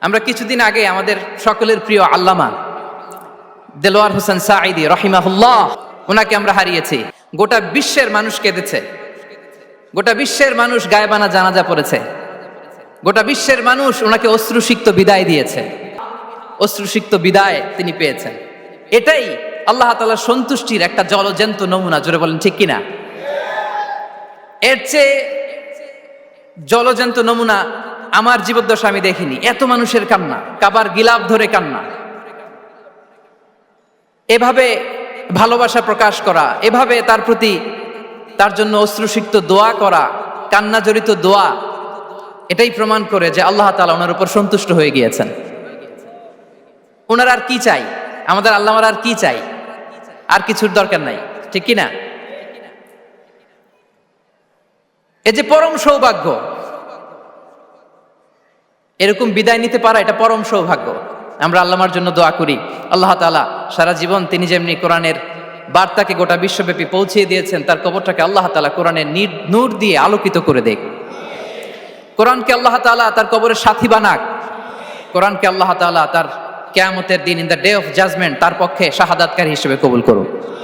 আমরা কিছুদিন আগে আমাদের সকলের প্রিয় আল্লামা দেলোয়ার হোসেন সাঈদি রহিমাহুল্লাহ ওনাকে আমরা হারিয়েছি। গোটা বিশ্বের মানুষ কেঁদেছে। গোটা বিশ্বের মানুষ গায়েবানা জানাজা পড়েছে। গোটা বিশ্বের মানুষ ওনাকে অশ্রুসিক্ত বিদায় দিয়েছে। অশ্রুসিক্ত বিদায় তিনি পেয়েছেন। এটাই আল্লাহ তাআলার সন্তুষ্টির একটা জলজন্ত নমুনা, জোরে বলেন, ঠিক কিনা? এর চেয়ে জলজন্ত নমুনা আমার জীবদ্দশা আমি দেখিনি। এত মানুষের কান্না, কাবার গিলাপ ধরে কান্না। এভাবে ভালোবাসা প্রকাশ করা, এভাবে তার প্রতি তার জন্য অশ্রুসিক্ত দোয়া করা কান্না জড়িত দোয়া, এটাই প্রমাণ করে যে আল্লাহ তালা ওনার উপর সন্তুষ্ট হয়ে গিয়েছেন। ওনার আর কি চাই? আমাদের আল্লাহর আর কি চাই? আর কিছুর দরকার নাই। ঠিক কি না এ যে পরম সৌভাগ্য এরকম বিদায় নিতে পারা এটা পরম সৌভাগ্য। আমরা আল্লাহর জন্য দোয়া করি। আল্লাহ তাআলা সারা জীবন তিনি যেমনি কোরআনের বার্তাকে গোটা বিশ্বব্যাপী পৌঁছিয়ে দিয়েছেন, তার কবরটাকে আল্লাহ তালা কোরআনের নির- দিয়ে আলোকিত করে দেখ। কোরআনকে আল্লাহ তাআলা তার কবরের সাথী বানাক। কোরআনকে আল্লাহ তাআলা তার কেয়ামতের দিন in the day of judgement তার পক্ষে শাহাদাতকারী হিসেবে কবুল করুন